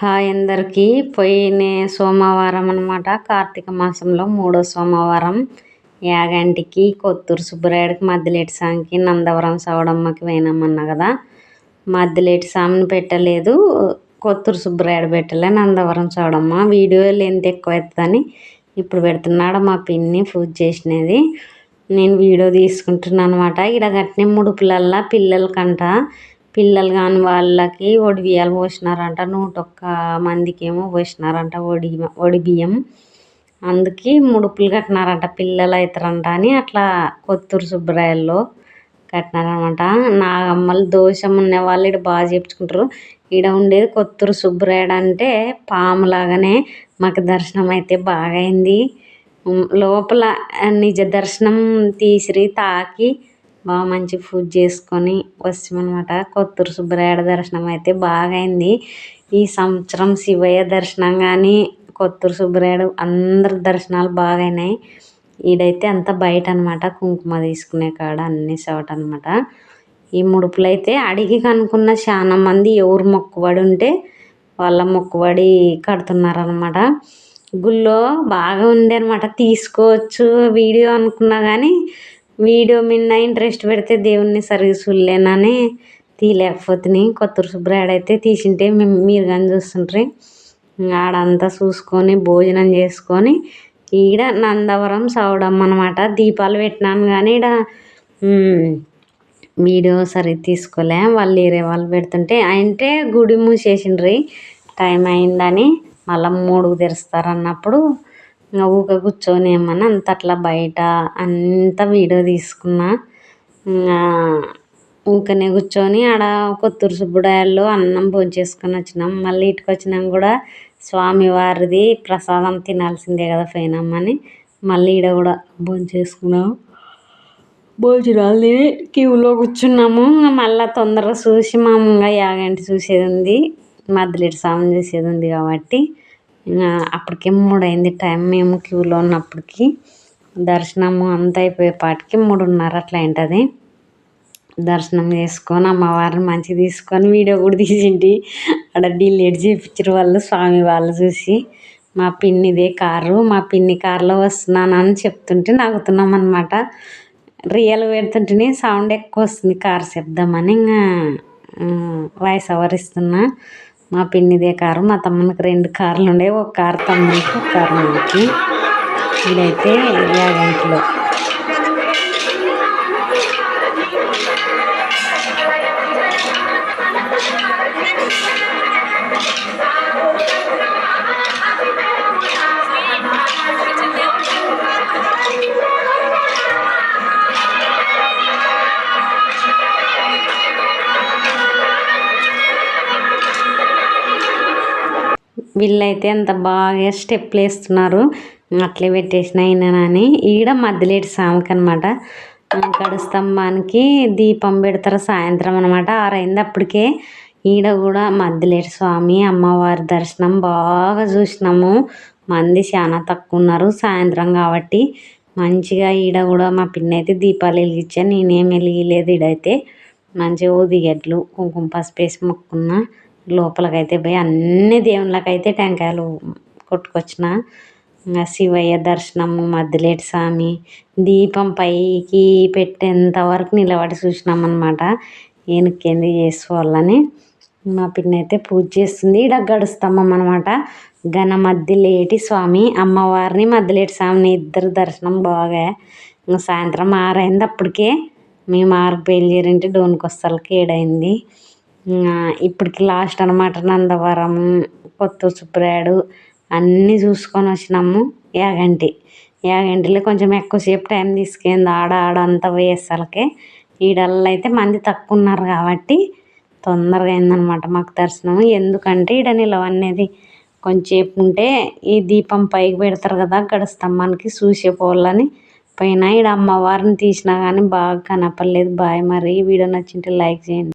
Hi అందరికీ. పోయిన సోమవారం అనమాట కార్తీక మాసంలో మూడో సోమవారం. యాగంటికి కొత్తూరు సుబ్బరాయుడికి మద్దిలేటి సాంగ్కి నందవరం సవడమ్మకి పోయినామన్నా కదా. మద్దిలేటి సామిని పెట్టలేదు కొత్తూరు సుబ్బరాయుడు పెట్టలే నందవరం సవడమ్మ వీడియో లెంత్ ఎక్కువ అవుతుందని ఇప్పుడు పెడుతున్నాడు మా పిన్ని పూజ చేసినది. నేను వీడియో తీసుకుంటున్నాను అనమాట ఇక్కడ కట్టిన ముడుపులల్లా పిల్లలకంట పిల్లలు కాని వాళ్ళకి ఒడి బియ్యాలు పోసినారంట. నూట ఒక్క మందికి ఏమో పోసినారంట ఒడి ఒడి బియ్యం. అందుకే ముడుపులు కట్టినారంట పిల్లలు అవుతారంట అని అట్లా కొత్తూరు సుబ్బరాయల్లో కట్టినారనమాట. నాగమ్మలు దోషం ఉన్న వాళ్ళు ఇక్కడ బాగా చెప్పుకుంటారు. ఈడ ఉండేది కొత్తూరు సుబ్బరాయుడు అంటే పాములాగానే మాకు దర్శనం అయితే బాగా అయింది లోపల నిజ దర్శనం తీసిరి తాకి బాగా మంచి పూజ చేసుకొని వస్తామన్నమాట కొత్తూరు సుబ్బరాయుడు దర్శనం అయితే బాగైంది. ఈ సంవత్సరం శివయ్య దర్శనం కానీ కొత్తూరు సుబ్బరాయుడు అందరి దర్శనాలు బాగా అయినాయి ఈడైతే అంతా బయట అనమాట కుంకుమ తీసుకునే కాడ అన్ని చోట అనమాట ఈ ముడుపులు అయితే అడిగి కనుక్కున్న చాలా మంది ఎవరు మొక్కుబడి ఉంటే వాళ్ళ మొక్కుబడి కడుతున్నారనమాట గుళ్ళో బాగా ఉంది అనమాట తీసుకోవచ్చు వీడియో అనుకున్నా కానీ వీడియో మీద ఇంట్రెస్ట్ పెడితే దేవుణ్ణి సరిగ్గా చూడలేనని తీయలేకపోతున్నాయి కొత్తూరు సుబ్బరాయుడు అయితే తీసింటే మేము మీరు కానీ చూస్తుంటారు ఆడంతా చూసుకొని భోజనం చేసుకొని ఈడ నందవరం సౌడమ్మ అనమాట దీపాలు పెట్టినాను కానీ ఈడ వీడియో సరిగ్గా తీసుకోలే. వాళ్ళు వేరే వాళ్ళు పెడుతుంటే అంటే గుడి మూసేసిండ్రి. టైం అయిందని మళ్ళీ మూడుకు తెరుస్తారు అన్నప్పుడు ఇంకా ఊక కూర్చొని ఏమన్నా అంత అట్లా బయట అంతా వీడియో తీసుకున్నా. ఊకనే కూర్చొని ఆడ కొత్తూరు సుబ్బుడాయల్లో అన్నం భోంచేసుకొని వచ్చినాం. మళ్ళీ ఇటుకు వచ్చినాం కూడా స్వామివారిది ప్రసాదం తినాల్సిందే కదా పోయినామని మళ్ళీ ఈడ కూడా భోంచేసుకున్నాం. భోజనాలు తిని క్యూలో కూర్చున్నాము. ఇంకా మళ్ళీ తొందరగా చూసి మా యాగంటి చూసేది ఉంది. మధ్యలో స్వామిని చూసేది ఉంది కాబట్టి. అప్పటికే మూడైంది టైం. మేము క్యూలో ఉన్నప్పటికి దర్శనము అంతా అయిపోయేపాటికి మూడున్నర అట్లా ఉంటుంది దర్శనం చేసుకొని అమ్మవారిని మంచిగా తీసుకొని వీడియో కూడా తీసింటి. అక్కడ డిలేట్ చేయించారు వాళ్ళు స్వామి వాళ్ళు చూసి. మా పిన్నిదే కారు మా పిన్ని కారులో వస్తున్నానని చెప్తుంటే నవ్వుతున్నాం అనమాట రియల్ పెడుతుంటేనే సౌండ్ ఎక్కువ వస్తుంది కార్ శబ్దం అని. ఇంకా వాయిస్ ఓవర్ ఇస్తున్నా. మా పిన్నిదే కారు మా తమ్మునికి రెండు కార్లు ఉండేవి ఒక కారు తమ్మునికి ఒక కారు మనకి ఇదైతే యాగంటిలో. వీళ్ళైతే అంత బాగా స్టెప్లు వేస్తున్నారు అట్లే పెట్టేసిన అయినానని ఈడ మధ్యలేటి సామెకి అనమాట గడు స్తంభానికి దీపం పెడతారు సాయంత్రం అనమాట ఆరైంది అప్పటికే ఈడ కూడా మధ్యలేటి స్వామి అమ్మవారి దర్శనం బాగా చూసినాము. మంది చాలా తక్కువ ఉన్నారు సాయంత్రం కాబట్టి. మంచిగా ఈడ కూడా మా పిన్ని అయితే దీపాలు వెలిగించాను నేనేం వెలిగలేదు ఈడైతే. మంచిగా ఊదిగడ్లు కుంకుమ పసుపు వేసి మొక్కున్నా. లోపలకైతే పోయి అన్ని దేవుళ్ళకైతే టెంకాయలు కొట్టుకొచ్చిన. ఇంకా శివయ్య దర్శనము మద్దిలేటి స్వామి దీపం పైకి పెట్టేంత వరకు నిలబడి చూసినాం అనమాట చేసుకోవాలని మా పిన్ని అయితే పూజ చేస్తుంది. ఈడ గడుస్తామం అనమాట ఘన మద్దిలేటి స్వామి అమ్మవారిని మద్దిలేటి స్వామిని ఇద్దరు దర్శనం బాగా. ఇంకా సాయంత్రం ఆరైంది అప్పటికే. మేము ఆరుకు బయలుదేరింటే డోన్కొస్తలకి ఏడైంది. ఇప్పటికి లాస్ట్ అనమాట నందవరం కొత్తూరు సుబ్బరాయుడు అన్నీ చూసుకొని వచ్చినాము యాగంటి. యాగంటిలో కొంచెం ఎక్కువసేపు టైం తీసుకుంది ఆడ ఆడ అంతా వేసలకే. ఈడల్లో అయితే మంది తక్కువ ఉన్నారు కాబట్టి తొందరగా అయిందనమాట మాకు దర్శనం. ఎందుకంటే ఈడ నిలవనేది కొంచెంసేపు ఉంటే ఈ దీపం పైకి పెడతారు కదా గడ స్తంభానికి చూసే పోవాలని పైన ఈడ అమ్మవారిని తీసినా కానీ బాగా కనపడలేదు. బాయ్ మరి వీడియో నచ్చింటే లైక్ చేయండి.